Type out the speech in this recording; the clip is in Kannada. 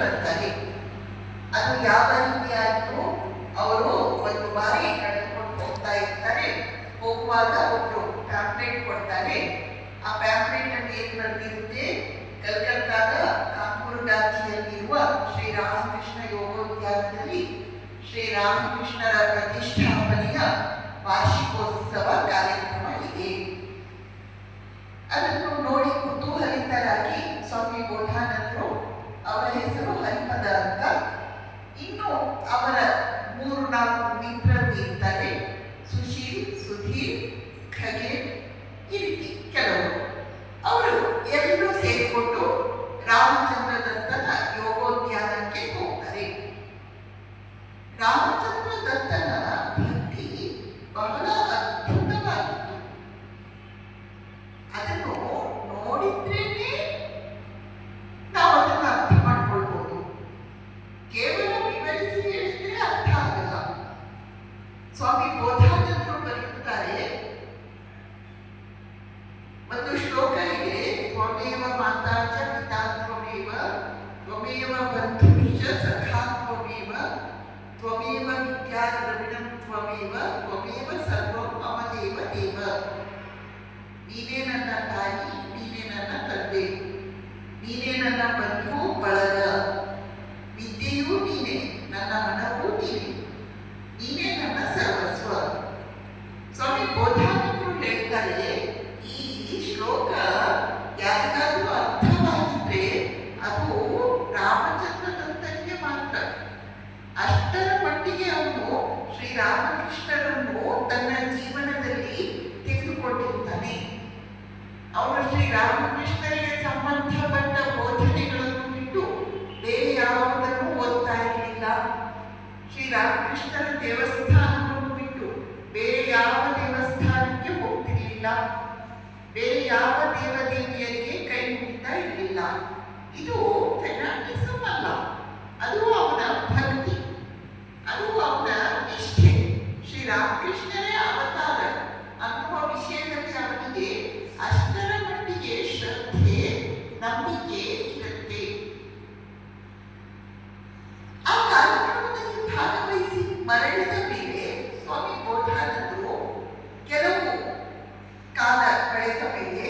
ಬರ್ತಾರೆ. ಅದು ಯಾವ ಅವರು ಒಂದು ಬಾರಿ ನಡೆದುಕೊಂಡು ಹೋಗ್ತಾ ಇರ್ತಾರೆ. ಹೋಗುವಾಗ ಒಬ್ರು ಪ್ಯಾಂಪ್ಲೆಟ್ ಕೊಡ್ತಾರೆ. ಆ ಪ್ಯಾಂಪ್ಲೆಟ್ ಅಲ್ಲಿ ಏನ್ ಬರ್ತಿರುತ್ತೆ ಕಲ್ಕತ್ತಾದ ಕಾನ್ಪುರ್ ಗಾಜಿಯಲ್ಲಿರುವ ಶ್ರೀರಾಮಕೃಷ್ಣ ಯೋಗೋದ್ಯಾನದಲ್ಲಿ ಶ್ರೀರಾಮಕೃಷ್ಣರ ಪ್ರತಿಷ್ಠಾಪನೆಯ ವಾರ್ಷಿಕೋತ್ಸವ ಅವರ ಮೂರು ನಾಲ್ಕು ಮಿತ್ರರು ಇರ್ತಾರೆ ಸುಶೀಲ್, ಸುಧೀರ್ ಖಗೇನ್ ಈ ರೀತಿ ಕೆಲವರು. ಅವರು ಎಲ್ಲರೂ ಸೇರಿಕೊಂಡು ರಾಮಚಂದ್ರ ಸ್ವಾಮಿ ಬೋಧಾನಂದರು ಬರೆಯುತ್ತಾರೆ ಒಂದು ಶ್ಲೋಕ ಇದೆ ತ್ವಮೇವ ಮಾತಾ ಚ ಪಿತಾ ತ್ವಮೇವ ತ್ವಮೇವ ಬಂಧುಶ್ಚ ಶ್ರೀರಾಮಕೃಷ್ಣರನ್ನು ತನ್ನ ಜೀವನದಲ್ಲಿ ತೆಗೆದುಕೊಂಡಿರ್ತಾನೆ. ಅವನು ಶ್ರೀರಾಮಕೃಷ್ಣರಿಗೆ ಸಂಬಂಧಪಟ್ಟ ಬೋಧನೆಗಳನ್ನು ಬಿಟ್ಟು ಬೇರೆ ಯಾವುದನ್ನು ಓದ್ತಾ ಇರಲಿಲ್ಲ. ಶ್ರೀರಾಮಕೃಷ್ಣರ ದೇವಸ್ಥಾನವನ್ನು ಬಿಟ್ಟು ಬೇರೆ ಯಾವ ದೇವಸ್ಥಾನಕ್ಕೆ ಹೋಗ್ತಿರ್ಲಿಲ್ಲ. ಬೇರೆ ಯಾವ काला बड़े तपेंगे तो